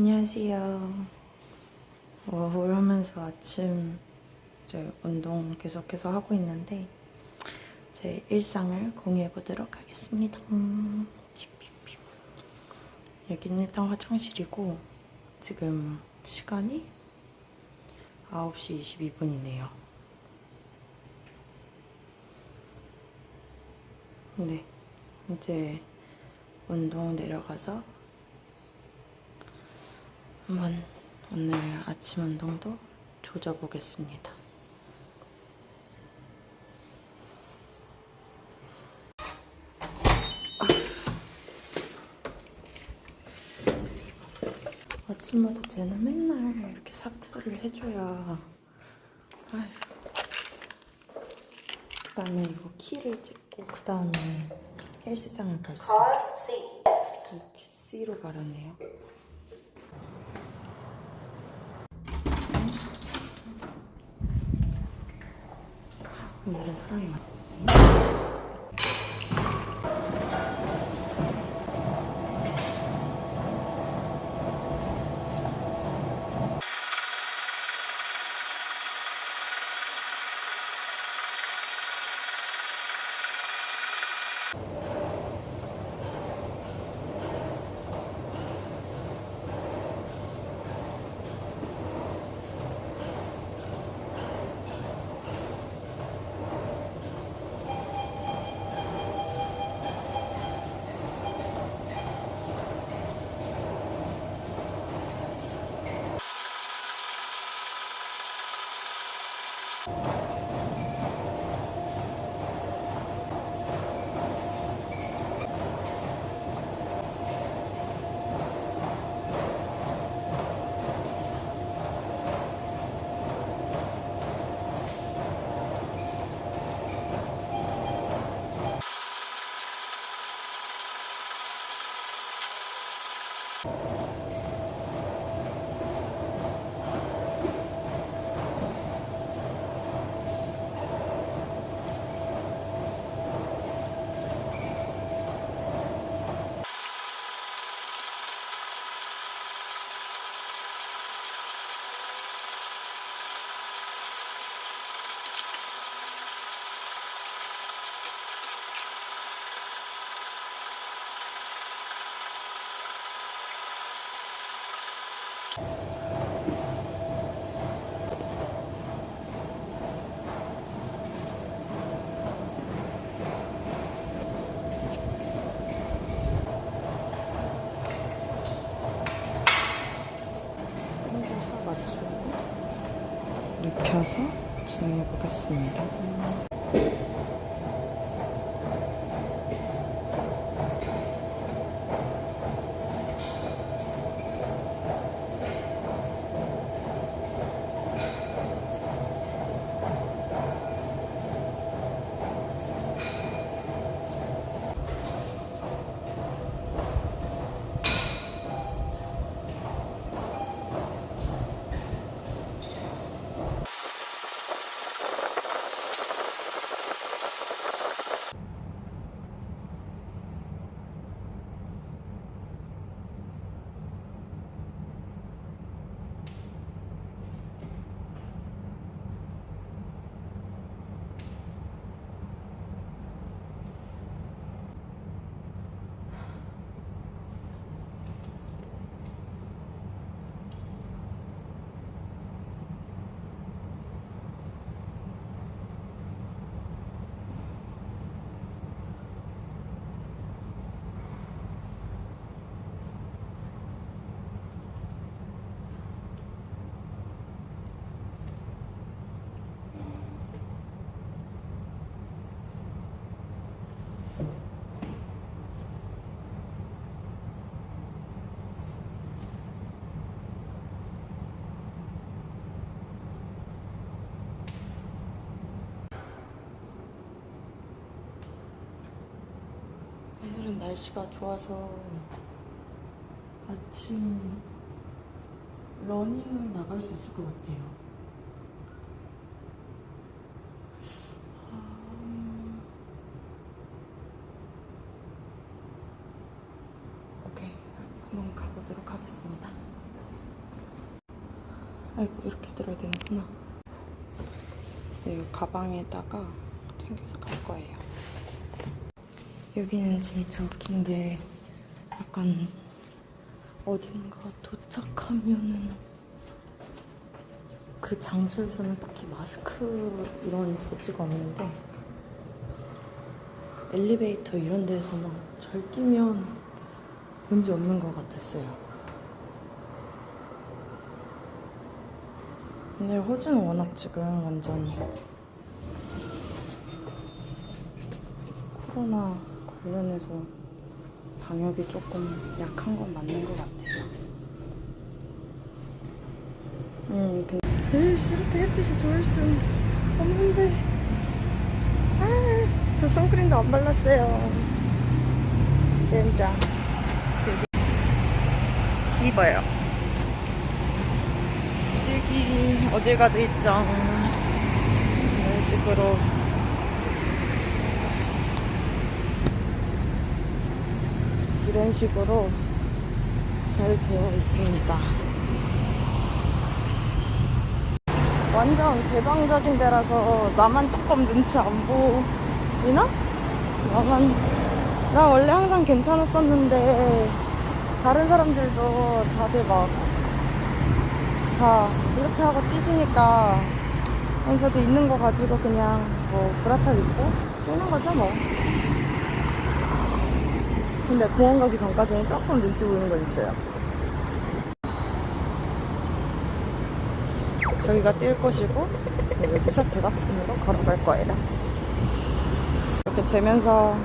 안녕하세요. 워홀 하면서 아침 이제 운동 계속해서 하고 있는데 제 일상을 공유해 보도록 하겠습니다. 음. 여기는 일단 화장실이고 지금 시간이 9시 22분이네요. 네, 이제 운동 내려가서 한번 오늘 아침 운동도 조져보겠습니다. 아침마다 쟤는 맨날 이렇게 사투를 해줘야. 그 다음에 이거 키를 찍고 그 다음에 헬스장을 갈 수가 있어. 이렇게 C로 가라네요 오늘은 사람이 많네 당겨서 맞추고 눕혀서 진행 오늘은 날씨가 좋아서 아침 러닝을 나갈 수 있을 것 같아요. 아, 오케이, 한번 가보도록 하겠습니다. 아이고 이렇게 들어야 되는구나. 이 가방에다가 챙겨서 갈 거예요. 여기는 진짜 웃긴 게 약간 어딘가 도착하면은 그 장소에서는 딱히 마스크 이런 저지가 없는데 엘리베이터 이런 데서 막절 끼면 문제 없는 것 같았어요. 근데 호주는 워낙 지금 완전 코로나 관련해서 방역이 조금 약한 건 맞는 것 같아요. 음, 근데 으이씨, 이렇게 햇빛이 좋을 순 없는데. 아, 저 선크림도 안 발랐어요. 젠장. 입어요. 여기 어딜 가도 있죠. 이런 식으로. 이런 식으로 잘 되어 있습니다. 완전 개방적인 데라서 나만 조금 눈치 안 보이나? 나만 나 원래 항상 괜찮았었는데 다른 사람들도 다들 막 다 이렇게 하고 뛰시니까 저도 있는 거 가지고 그냥 뭐 브라탑 입고 찍는 거죠 뭐 근데 공원 가기 전까지는 조금 눈치 보이는 거 있어요. 저기가 뛸 곳이고 지금 여기서 대각선으로 걸어갈 거예요. 이렇게 재면서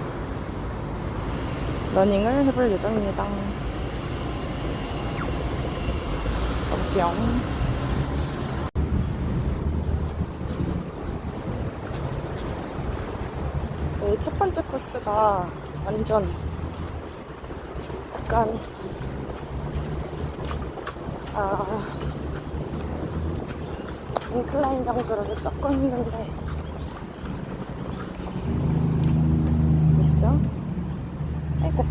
러닝을 해볼 예정입니다. 가볼게요 네, 첫 번째 코스가 완전 약간 아 인클라인 장소라서 조금 힘든데 있어? 아이고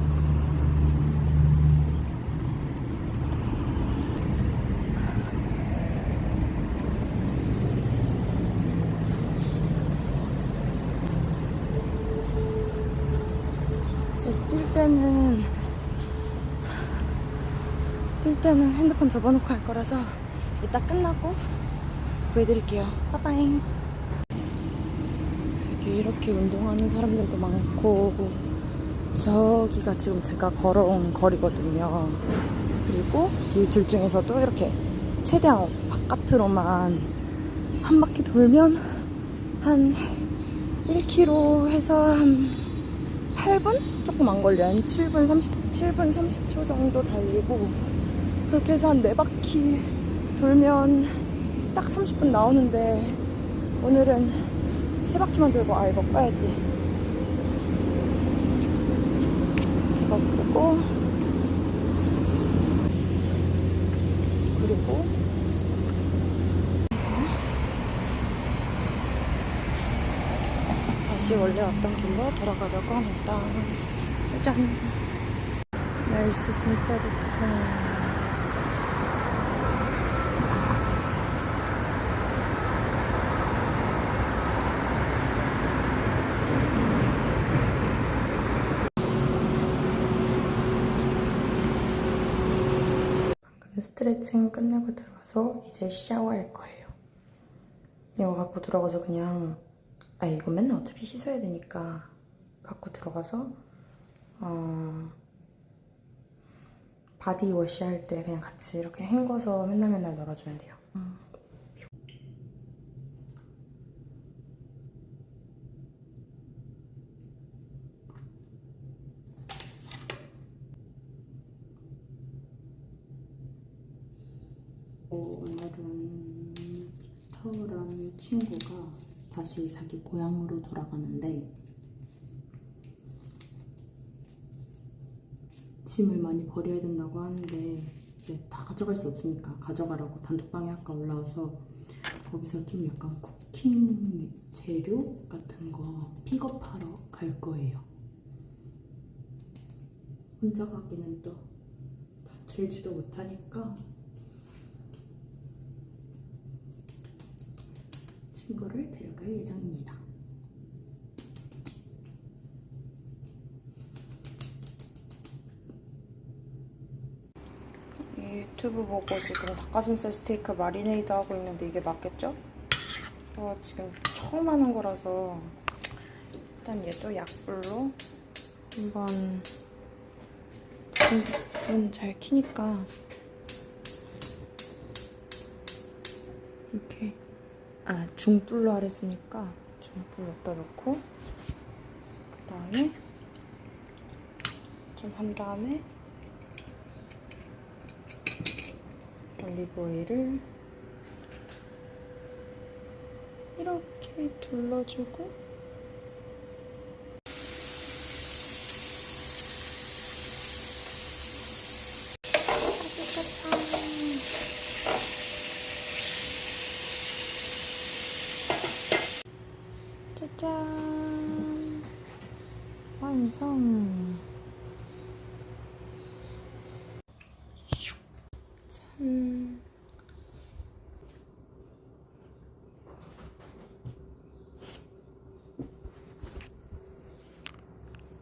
이제 뛸 때는 뛸 때는 핸드폰 접어놓고 할 거라서 이따 끝나고 보여드릴게요. 빠빠잉. 여기 이렇게 운동하는 사람들도 많고 저기가 지금 제가 걸어온 거리거든요. 그리고 이 둘 중에서도 이렇게 최대한 바깥으로만 한 바퀴 돌면 한 1km 해서 한 8분? 조금 안 걸려요. 한 7분 30, 7분 30초 정도 달리고 그렇게 해서 한 4바퀴 돌면 딱 30분 나오는데 오늘은 3바퀴만 돌고 아 이거 꺼야지. 이거 끄고 그리고 다시 원래 왔던 길로 돌아가려고 합니다 짜잔 날씨 진짜 좋죠 스트레칭 끝내고 들어와서 이제 샤워할 거예요. 이거 갖고 들어가서 그냥 아 이거 맨날 어차피 씻어야 되니까 갖고 들어가서 어 바디워시 할 때 그냥 같이 이렇게 헹궈서 맨날 맨날 널어주면 돼요. 음. 오늘은 터울한 친구가 다시 자기 고향으로 돌아가는데 짐을 많이 버려야 된다고 하는데 이제 다 가져갈 수 없으니까 가져가라고 단톡방에 아까 올라와서 거기서 좀 약간 쿠킹 재료 같은 거 픽업하러 갈 거예요. 혼자 가기는 또다 들지도 못하니까 친구를 데려갈 예정입니다. 유튜브 보고 지금 닭가슴살 스테이크 마리네이드 하고 있는데 이게 맞겠죠? 어, 지금 처음 하는 거라서 일단 얘도 약불로 한번 불은 잘 키니까 이렇게 아 중불로 하랬으니까 중불 여기다 놓고 그 다음에 좀 한 다음에 올리브 오일을 이렇게 둘러주고 짜잔 완성 짠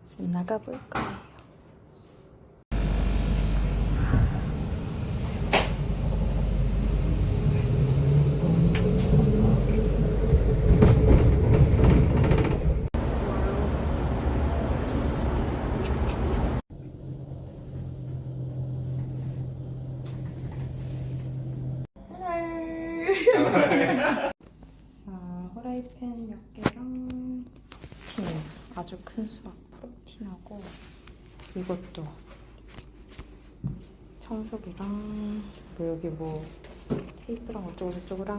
이제 나가볼 거예요. 아, 후라이팬 몇 개랑 틴. 아주 큰 수압 프로틴하고 이것도 청소기랑 뭐 여기 뭐 테이프랑 어쩌고 저쩌고랑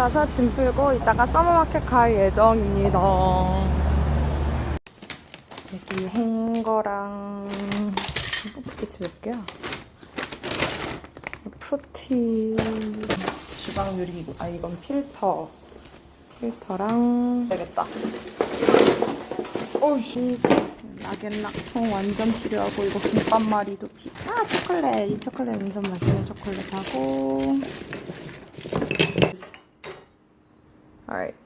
가서 짐 풀고 이따가 서머마켓 갈 예정입니다. 여기 행거랑 도대체 몇 개야? 프로틴 주방 유리기구 아 이건 필터 필터랑 되겠다. 오씨 락앤락통 완전 필요하고 이거 김밥말이도 필요. 아 초콜릿 이 초콜릿 완전 맛있는 초콜릿하고 All right.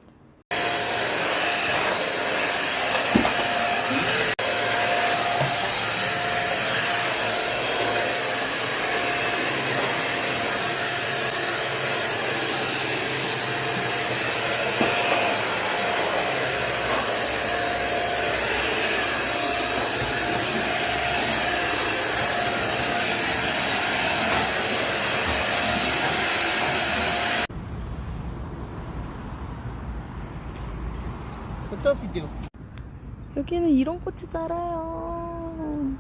여기는 이런 꽃이 자라요.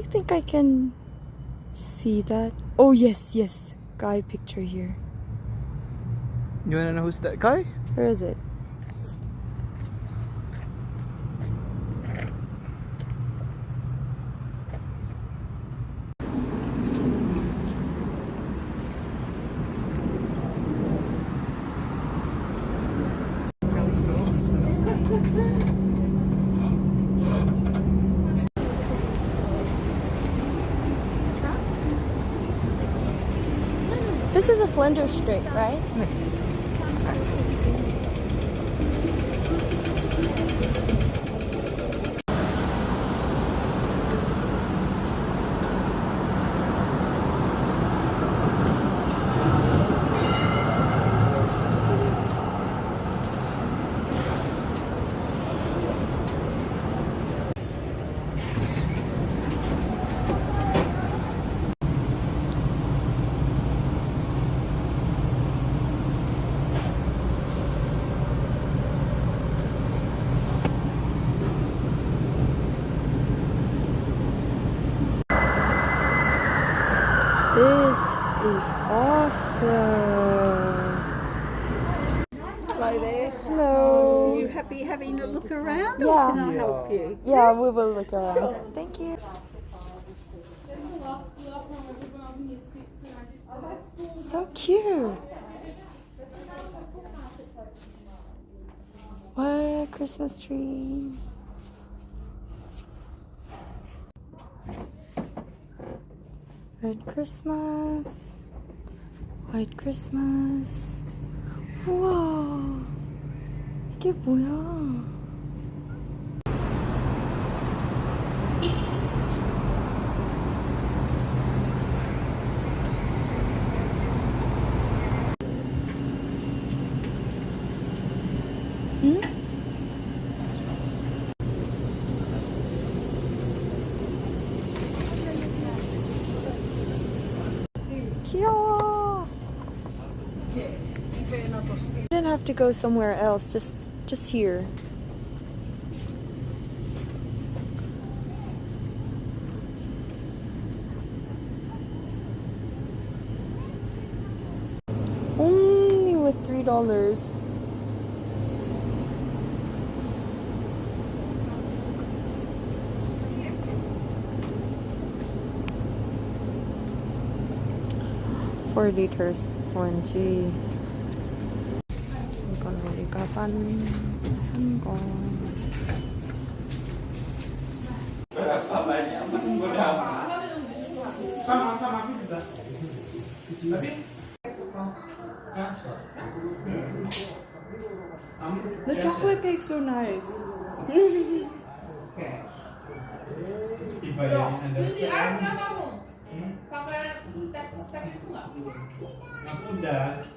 I think I can see that. Oh yes, yes. Guy picture here. You wanna know who's that guy? Where is it? This is a Flinders Street, right? This is awesome. Hello there. Hello. Are you happy having a look around? Yeah. Or can I help you? Yeah, we will look around. Thank you. So cute. What Christmas tree? Red Christmas. White Christmas. 우와. 이게 뭐야? Have to go somewhere else. Just, just here. Only with three dollars. Four liters. 이건 우리가 산, 산 거. The chocolate cake's so nice. 우와.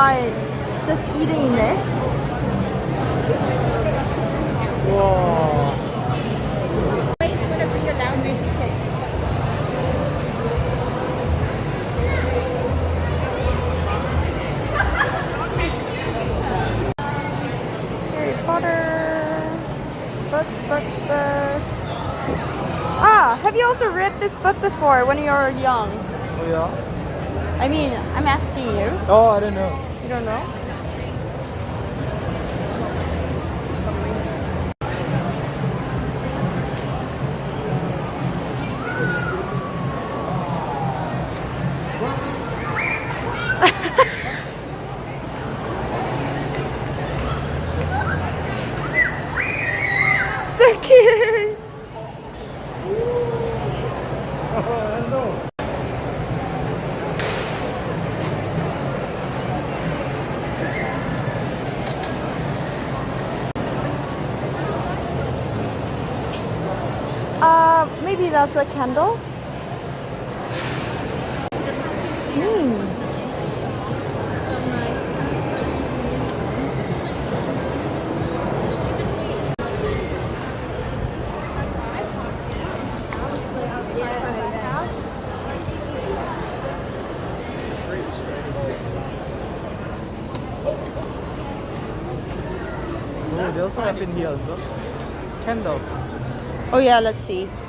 Inside just eating it. 와. Harry Potter. Books, books, books. Ah, have you also read this book before when you were young? Oh yeah? I mean, I'm asking you. Oh, I don't know. You don't know? Uh, maybe that's a candle. Mm. Oh, they also have in here also. Candles. Oh yeah, let's see.